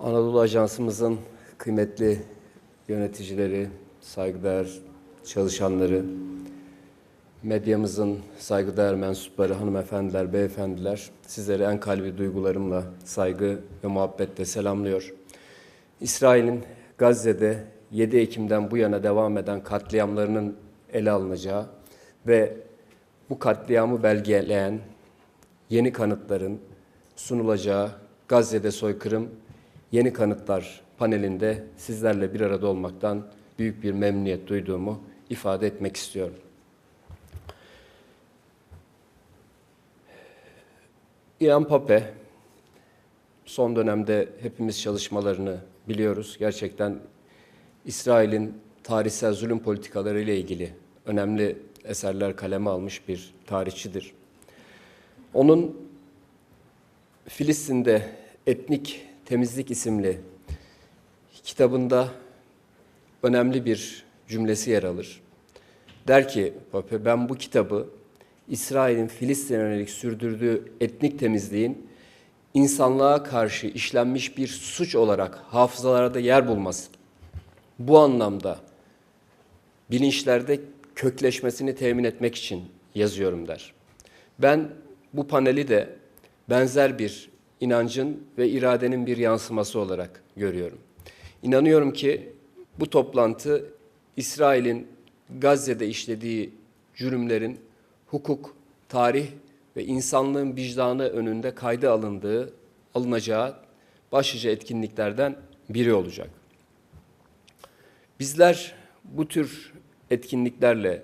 Anadolu Ajansımızın kıymetli yöneticileri, saygıdeğer çalışanları, medyamızın saygıdeğer mensupları, hanımefendiler, beyefendiler, sizleri en kalbi duygularımla, saygı ve muhabbetle selamlıyor. İsrail'in Gazze'de 7 Ekim'den bu yana devam eden katliamlarının ele alınacağı ve bu katliamı belgeleyen yeni kanıtların sunulacağı Gazze'de soykırım yeni kanıtlar panelinde sizlerle bir arada olmaktan büyük bir memnuniyet duyduğumu ifade etmek istiyorum. Ian Pape son dönemde hepimiz çalışmalarını biliyoruz. Gerçekten İsrail'in tarihsel zulüm politikaları ile ilgili önemli eserler kaleme almış bir tarihçidir. Onun Filistin'de Etnik Temizlik isimli kitabında önemli bir cümlesi yer alır. Der ki Pape ben bu kitabı İsrail'in Filistin'e yönelik sürdürdüğü etnik temizliğin insanlığa karşı işlenmiş bir suç olarak hafızalarda yer bulması, bu anlamda bilinçlerde kökleşmesini temin etmek için yazıyorum der. Ben bu paneli de benzer bir inancın ve iradenin bir yansıması olarak görüyorum. İnanıyorum ki bu toplantı İsrail'in Gazze'de işlediği cürümlerin hukuk, tarih ve insanlığın vicdanı önünde kayda alındığı, alınacağı başlıca etkinliklerden biri olacak. Bizler bu tür etkinliklerle,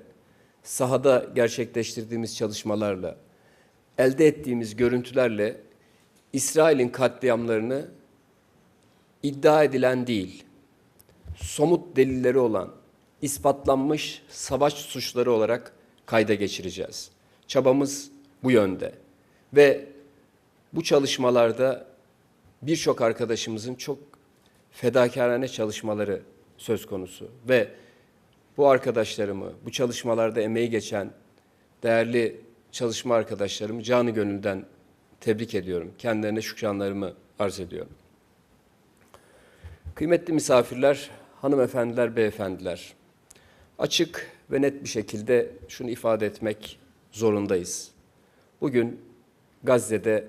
sahada gerçekleştirdiğimiz çalışmalarla, elde ettiğimiz görüntülerle İsrail'in katliamlarını iddia edilen değil, somut delilleri olan, ispatlanmış savaş suçları olarak kayda geçireceğiz. Çabamız bu yönde. Ve bu çalışmalarda birçok arkadaşımızın çok fedakarane çalışmaları söz konusu ve bu arkadaşlarımı, bu çalışmalarda emeği geçen değerli çalışma arkadaşlarımı canı gönülden tebrik ediyorum. Kendilerine şükranlarımı arz ediyorum. Kıymetli misafirler, hanımefendiler, beyefendiler. Açık ve net bir şekilde şunu ifade etmek zorundayız. Bugün Gazze'de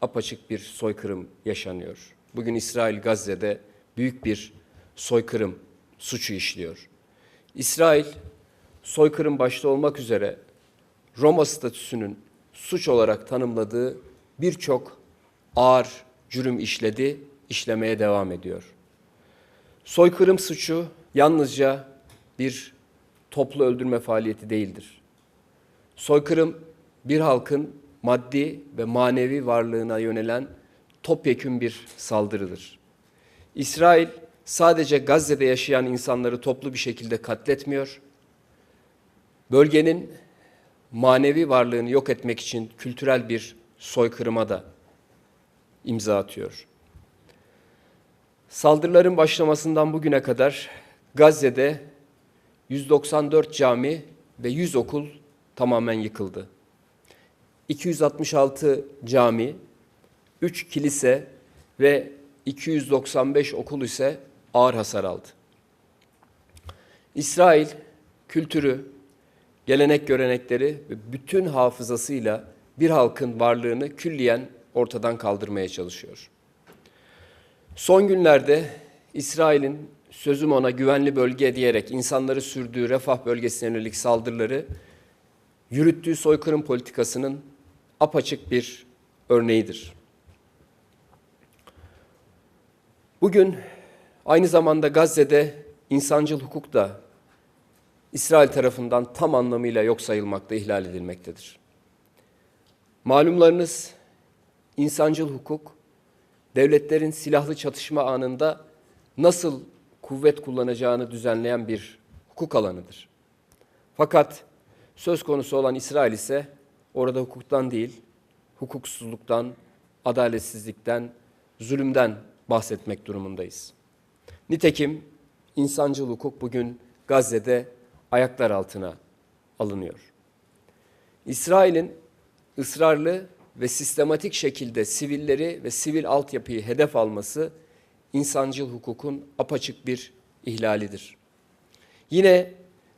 apaçık bir soykırım yaşanıyor. Bugün İsrail Gazze'de büyük bir soykırım suçu işliyor. İsrail soykırım başta olmak üzere Roma statüsünün suç olarak tanımladığı birçok ağır cürüm işledi, işlemeye devam ediyor. Soykırım suçu yalnızca bir toplu öldürme faaliyeti değildir. Soykırım bir halkın maddi ve manevi varlığına yönelen topyekün bir saldırıdır. İsrail sadece Gazze'de yaşayan insanları toplu bir şekilde katletmiyor. Bölgenin manevi varlığını yok etmek için kültürel bir soykırıma da imza atıyor. Saldırıların başlamasından bugüne kadar Gazze'de 194 cami ve 100 okul tamamen yıkıldı. 266 cami, 3 kilise ve 295 okul ise ağır hasar aldı. İsrail kültürü, gelenek görenekleri ve bütün hafızasıyla bir halkın varlığını külliyen ortadan kaldırmaya çalışıyor. Son günlerde İsrail'in sözüm ona güvenli bölge diyerek insanları sürdüğü refah bölgesine yönelik saldırıları yürüttüğü soykırım politikasının apaçık bir örneğidir. Bugün aynı zamanda Gazze'de insancıl hukuk da İsrail tarafından tam anlamıyla yok sayılmakta, ihlal edilmektedir. Malumlarınız insancıl hukuk, devletlerin silahlı çatışma anında nasıl kuvvet kullanacağını düzenleyen bir hukuk alanıdır. Fakat söz konusu olan İsrail ise orada hukuktan değil, hukuksuzluktan, adaletsizlikten, zulümden bahsetmek durumundayız. Nitekim insancıl hukuk bugün Gazze'de ayaklar altına alınıyor. İsrail'in ısrarlı ve sistematik şekilde sivilleri ve sivil altyapıyı hedef alması insancıl hukukun apaçık bir ihlalidir. Yine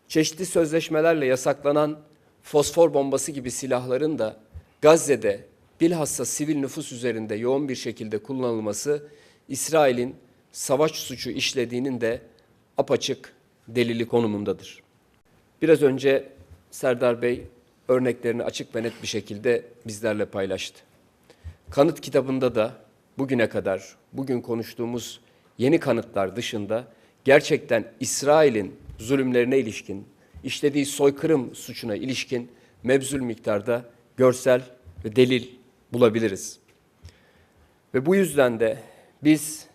çeşitli sözleşmelerle yasaklanan fosfor bombası gibi silahların da Gazze'de bilhassa sivil nüfus üzerinde yoğun bir şekilde kullanılması İsrail'in savaş suçu işlediğinin de apaçık delili konumundadır. Biraz önce Serdar Bey örneklerini açık ve net bir şekilde bizlerle paylaştı. Kanıt kitabında da bugüne kadar bugün konuştuğumuz yeni kanıtlar dışında gerçekten İsrail'in zulümlerine ilişkin, işlediği soykırım suçuna ilişkin mebzul miktarda görsel ve delil bulabiliriz. Ve bu yüzden de biz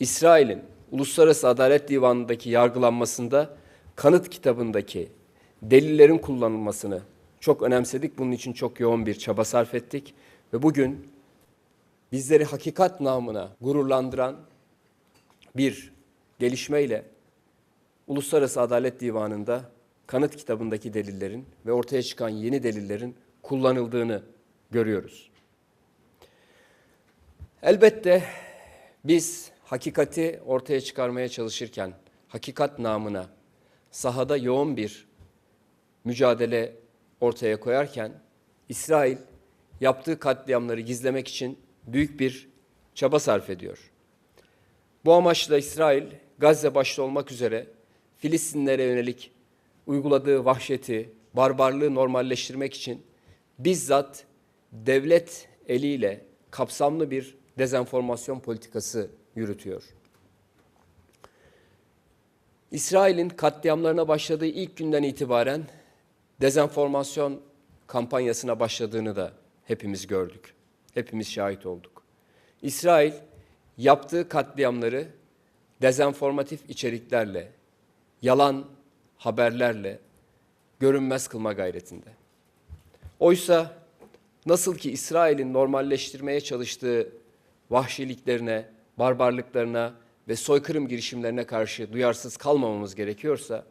İsrail'in Uluslararası Adalet Divanı'ndaki yargılanmasında kanıt kitabındaki delillerin kullanılmasını çok önemsedik. Bunun için çok yoğun bir çaba sarf ettik. Ve bugün bizleri hakikat namına gururlandıran bir gelişmeyle Uluslararası Adalet Divanı'nda kanıt kitabındaki delillerin ve ortaya çıkan yeni delillerin kullanıldığını görüyoruz. Elbette biz hakikati ortaya çıkarmaya çalışırken, hakikat namına sahada yoğun bir mücadele ortaya koyarken, İsrail yaptığı katliamları gizlemek için büyük bir çaba sarf ediyor. Bu amaçla İsrail, Gazze başta olmak üzere Filistinlere yönelik uyguladığı vahşeti, barbarlığı normalleştirmek için bizzat devlet eliyle kapsamlı bir dezenformasyon politikası yürütüyor. İsrail'in katliamlarına başladığı ilk günden itibaren dezenformasyon kampanyasına başladığını da hepimiz gördük. Hepimiz şahit olduk. İsrail yaptığı katliamları dezenformatif içeriklerle, yalan haberlerle görünmez kılma gayretinde. Oysa nasıl ki İsrail'in normalleştirmeye çalıştığı vahşiliklerine, barbarlıklarına ve soykırım girişimlerine karşı duyarsız kalmamamız gerekiyorsa,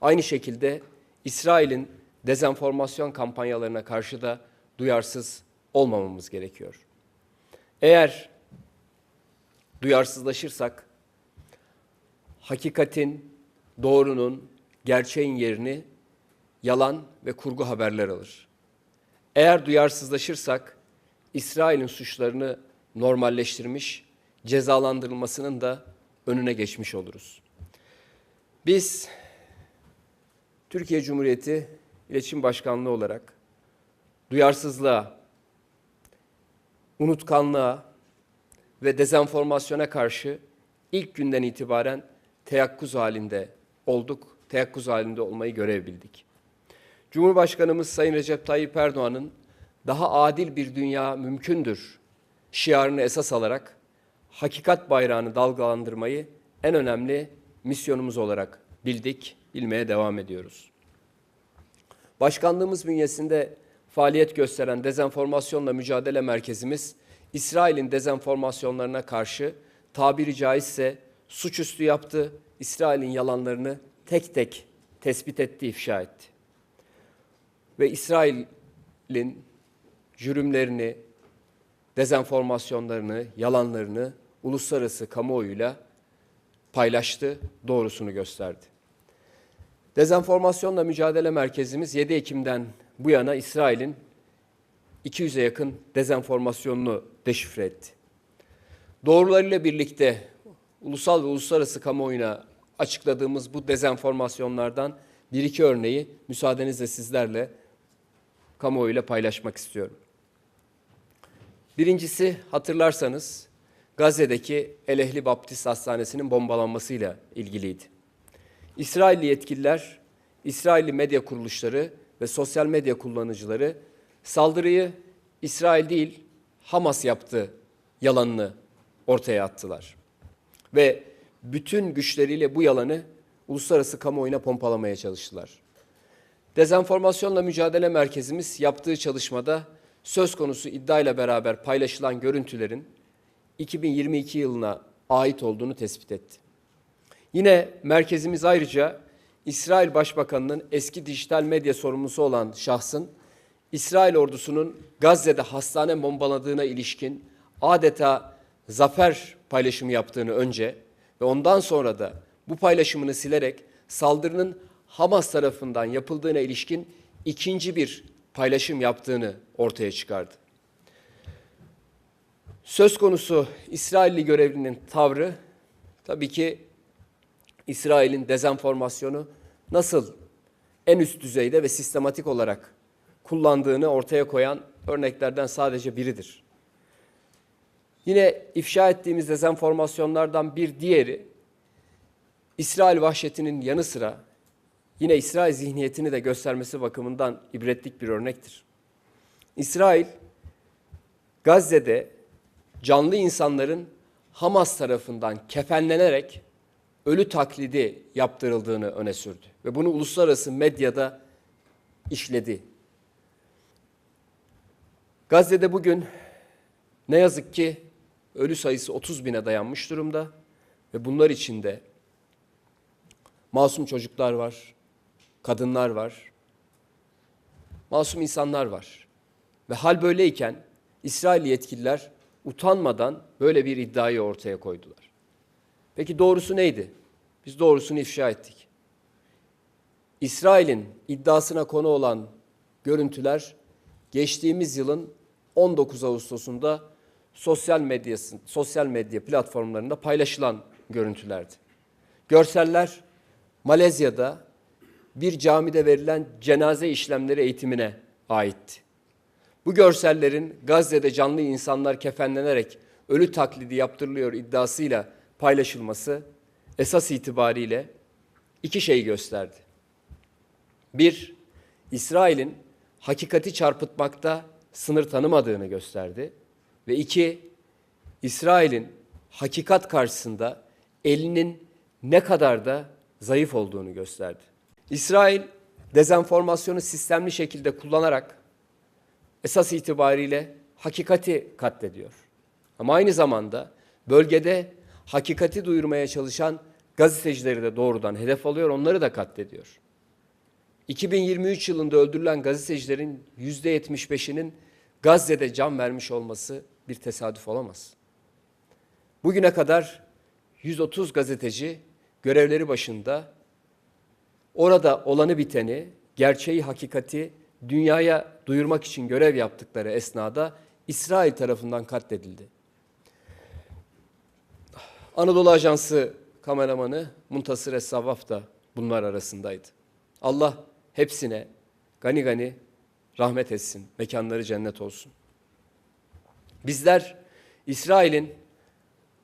aynı şekilde İsrail'in dezenformasyon kampanyalarına karşı da duyarsız olmamamız gerekiyor. Eğer duyarsızlaşırsak, hakikatin, doğrunun, gerçeğin yerini yalan ve kurgu haberler alır. Eğer duyarsızlaşırsak İsrail'in suçlarını normalleştirmiş, cezalandırılmasının da önüne geçmiş oluruz. Biz Türkiye Cumhuriyeti İletişim Başkanlığı olarak duyarsızlığa, unutkanlığa ve dezenformasyona karşı ilk günden itibaren teyakkuz halinde olduk, teyakkuz halinde olmayı görev bildik. Cumhurbaşkanımız Sayın Recep Tayyip Erdoğan'ın daha adil bir dünya mümkündür şiarını esas alarak hakikat bayrağını dalgalandırmayı en önemli misyonumuz olarak bildik, bilmeye devam ediyoruz. Başkanlığımız bünyesinde faaliyet gösteren Dezenformasyonla Mücadele Merkezimiz, İsrail'in dezenformasyonlarına karşı tabiri caizse suçüstü yaptı, İsrail'in yalanlarını tek tek tespit etti, ifşa etti. Ve İsrail'in cürümlerini, dezenformasyonlarını, yalanlarını uluslararası kamuoyuyla paylaştı, doğrusunu gösterdi. Dezenformasyonla Mücadele Merkezimiz 7 Ekim'den bu yana İsrail'in 200'e yakın dezenformasyonunu deşifre etti. Doğrularıyla birlikte ulusal ve uluslararası kamuoyuna açıkladığımız bu dezenformasyonlardan bir iki örneği müsaadenizle sizlerle kamuoyuyla paylaşmak istiyorum. Birincisi hatırlarsanız Gazze'deki El Ehli Baptist Hastanesi'nin bombalanmasıyla ilgiliydi. İsrailli yetkililer, İsrailli medya kuruluşları ve sosyal medya kullanıcıları saldırıyı İsrail değil Hamas yaptı yalanını ortaya attılar. Ve bütün güçleriyle bu yalanı uluslararası kamuoyuna pompalamaya çalıştılar. Dezenformasyonla Mücadele Merkezimiz yaptığı çalışmada söz konusu iddiayla beraber paylaşılan görüntülerin 2022 yılına ait olduğunu tespit etti. Yine merkezimiz ayrıca İsrail Başbakanı'nın eski dijital medya sorumlusu olan şahsın İsrail ordusunun Gazze'de hastane bombaladığına ilişkin adeta zafer paylaşımı yaptığını önce ve ondan sonra da bu paylaşımını silerek saldırının Hamas tarafından yapıldığına ilişkin ikinci bir paylaşım yaptığını ortaya çıkardı. Söz konusu İsrailli görevlinin tavrı tabii ki İsrail'in dezenformasyonu nasıl en üst düzeyde ve sistematik olarak kullandığını ortaya koyan örneklerden sadece biridir. Yine ifşa ettiğimiz dezenformasyonlardan bir diğeri İsrail vahşetinin yanı sıra yine İsrail zihniyetini de göstermesi bakımından ibretlik bir örnektir. İsrail Gazze'de canlı insanların Hamas tarafından kefenlenerek ölü taklidi yaptırıldığını öne sürdü ve bunu uluslararası medyada işledi. Gazze'de bugün ne yazık ki ölü sayısı 30 bine dayanmış durumda ve bunlar içinde masum çocuklar var, kadınlar var, masum insanlar var. Ve hal böyleyken İsrail yetkililer utanmadan böyle bir iddiayı ortaya koydular. Peki doğrusu neydi? Biz doğrusunu ifşa ettik. İsrail'in iddiasına konu olan görüntüler geçtiğimiz yılın 19 Ağustos'unda sosyal medyası, sosyal medya platformlarında paylaşılan görüntülerdi. Görseller Malezya'da bir camide verilen cenaze işlemleri eğitimine aitti. Bu görsellerin Gazze'de canlı insanlar kefenlenerek ölü taklidi yaptırılıyor iddiasıyla paylaşılması esas itibariyle iki şey gösterdi. Bir, İsrail'in hakikati çarpıtmakta sınır tanımadığını gösterdi. Ve iki, İsrail'in hakikat karşısında elinin ne kadar da zayıf olduğunu gösterdi. İsrail dezenformasyonu sistemli şekilde kullanarak esas itibariyle hakikati katlediyor. Ama aynı zamanda bölgede hakikati duyurmaya çalışan gazetecileri de doğrudan hedef alıyor, onları da katlediyor. 2023 yılında öldürülen gazetecilerin %75'inin Gazze'de can vermiş olması bir tesadüf olamaz. Bugüne kadar 130 gazeteci görevleri başında orada olanı biteni, gerçeği, hakikati dünyaya duyurmak için görev yaptıkları esnada İsrail tarafından katledildi. Anadolu Ajansı kameramanı Muntasır Es-Savvaf da bunlar arasındaydı. Allah hepsine gani gani rahmet etsin, mekanları cennet olsun. Bizler İsrail'in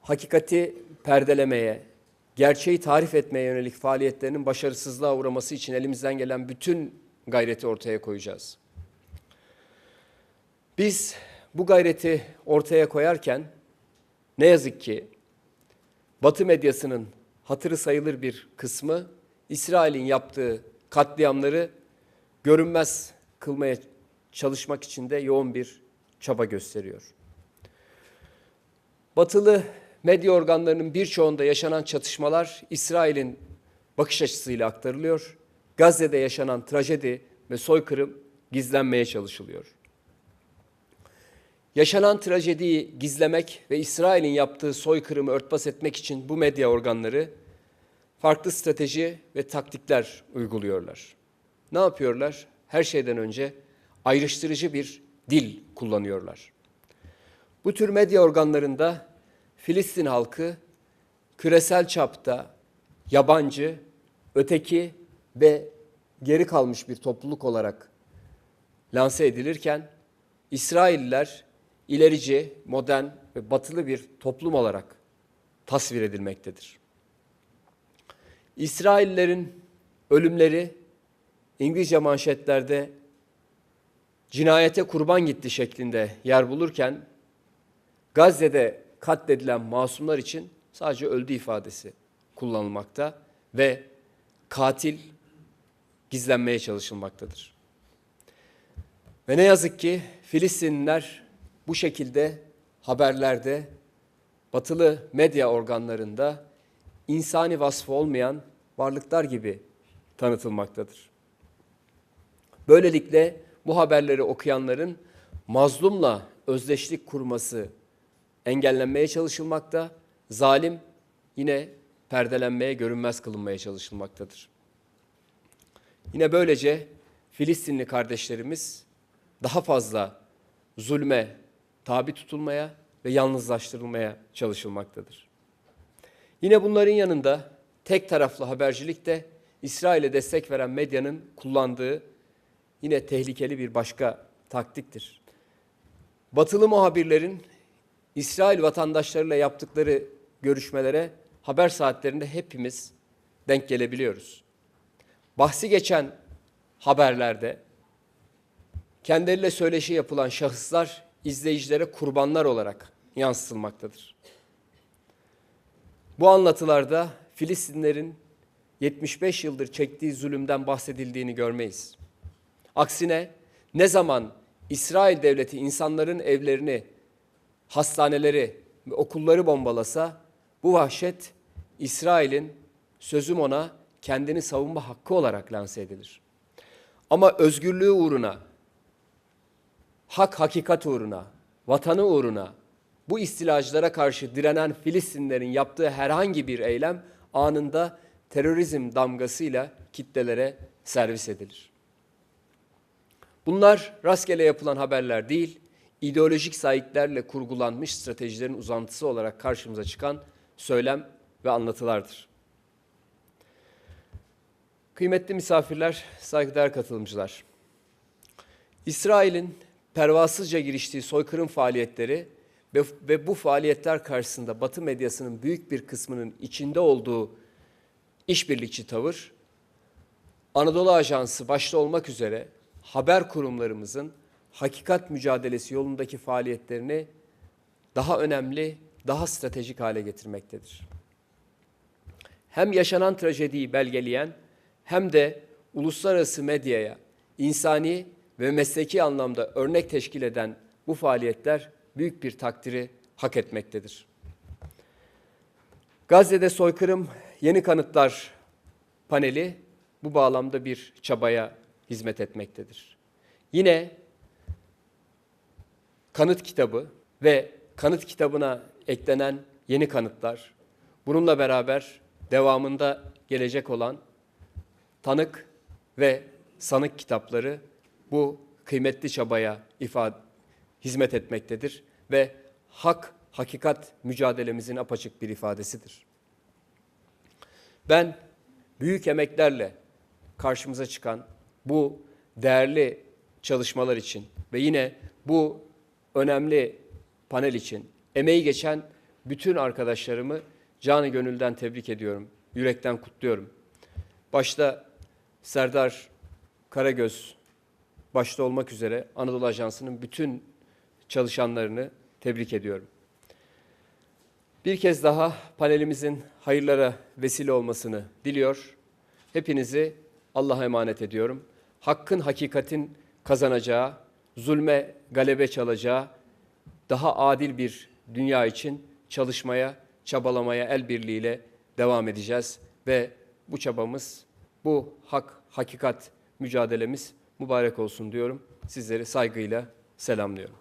hakikati perdelemeye, gerçeği tarif etmeye yönelik faaliyetlerinin başarısızlığa uğraması için elimizden gelen bütün gayreti ortaya koyacağız. Biz bu gayreti ortaya koyarken ne yazık ki Batı medyasının hatırı sayılır bir kısmı İsrail'in yaptığı katliamları görünmez kılmaya çalışmak için de yoğun bir çaba gösteriyor. Batılı medya organlarının birçoğunda yaşanan çatışmalar İsrail'in bakış açısıyla aktarılıyor. Gazze'de yaşanan trajedi ve soykırım gizlenmeye çalışılıyor. Yaşanan trajediyi gizlemek ve İsrail'in yaptığı soykırımı örtbas etmek için bu medya organları farklı strateji ve taktikler uyguluyorlar. Ne yapıyorlar? Her şeyden önce ayrıştırıcı bir dil kullanıyorlar. Bu tür medya organlarında Filistin halkı küresel çapta yabancı, öteki ve geri kalmış bir topluluk olarak lanse edilirken İsrailliler ilerici, modern ve batılı bir toplum olarak tasvir edilmektedir. İsraillerin ölümleri İngilizce manşetlerde cinayete kurban gitti şeklinde yer bulurken Gazze'de katledilen masumlar için sadece öldü ifadesi kullanılmakta ve katil gizlenmeye çalışılmaktadır. Ve ne yazık ki Filistinliler bu şekilde haberlerde, batılı medya organlarında insani vasfı olmayan varlıklar gibi tanıtılmaktadır. Böylelikle bu haberleri okuyanların mazlumla özdeşlik kurması engellenmeye çalışılmakta zalim yine perdelenmeye, görünmez kılınmaya çalışılmaktadır. Yine böylece Filistinli kardeşlerimiz daha fazla zulme tabi tutulmaya ve yalnızlaştırılmaya çalışılmaktadır. Yine bunların yanında tek taraflı habercilik de İsrail'e destek veren medyanın kullandığı yine tehlikeli bir başka taktiktir. Batılı muhabirlerin İsrail vatandaşlarıyla yaptıkları görüşmelere haber saatlerinde hepimiz denk gelebiliyoruz. Bahsi geçen haberlerde kendileriyle söyleşi yapılan şahıslar izleyicilere kurbanlar olarak yansıtılmaktadır. Bu anlatılarda Filistinlerin 75 yıldır çektiği zulümden bahsedildiğini görmeyiz. Aksine ne zaman İsrail devleti insanların evlerini, hastaneleri ve okulları bombalasa bu vahşet İsrail'in sözüm ona kendini savunma hakkı olarak lanse edilir. Ama özgürlüğü uğruna, hak hakikat uğruna, vatanı uğruna bu istilacılara karşı direnen Filistinlerin yaptığı herhangi bir eylem anında terörizm damgasıyla kitlelere servis edilir. Bunlar rastgele yapılan haberler değil, ideolojik sahiplerle kurgulanmış stratejilerin uzantısı olarak karşımıza çıkan söylem ve anlatılardır. Kıymetli misafirler, saygıdeğer katılımcılar. İsrail'in pervasızca giriştiği soykırım faaliyetleri ve, ve bu faaliyetler karşısında Batı medyasının büyük bir kısmının içinde olduğu işbirlikçi tavır, Anadolu Ajansı başta olmak üzere haber kurumlarımızın hakikat mücadelesi yolundaki faaliyetlerini daha önemli, daha stratejik hale getirmektedir. Hem yaşanan trajediyi belgeleyen hem de uluslararası medyaya insani ve mesleki anlamda örnek teşkil eden bu faaliyetler büyük bir takdiri hak etmektedir. Gazze'de soykırım yeni kanıtlar paneli bu bağlamda bir çabaya hizmet etmektedir. Yine kanıt kitabı ve kanıt kitabına eklenen yeni kanıtlar, bununla beraber devamında gelecek olan tanık ve sanık kitapları bu kıymetli çabaya ifade hizmet etmektedir ve hak hakikat mücadelemizin apaçık bir ifadesidir. Ben büyük emeklerle karşımıza çıkan bu değerli çalışmalar için ve yine bu önemli panel için emeği geçen bütün arkadaşlarımı canı gönülden tebrik ediyorum. Yürekten kutluyorum. Başta Serdar Karagöz başta olmak üzere Anadolu Ajansı'nın bütün çalışanlarını tebrik ediyorum. Bir kez daha panelimizin hayırlara vesile olmasını diliyor. Hepinizi Allah'a emanet ediyorum. Hakkın, hakikatin kazanacağı, zulme galebe çalacağı daha adil bir dünya için çalışmaya, çabalamaya el birliğiyle devam edeceğiz ve bu çabamız, bu hak, hakikat mücadelemiz mübarek olsun diyorum. Sizleri saygıyla selamlıyorum.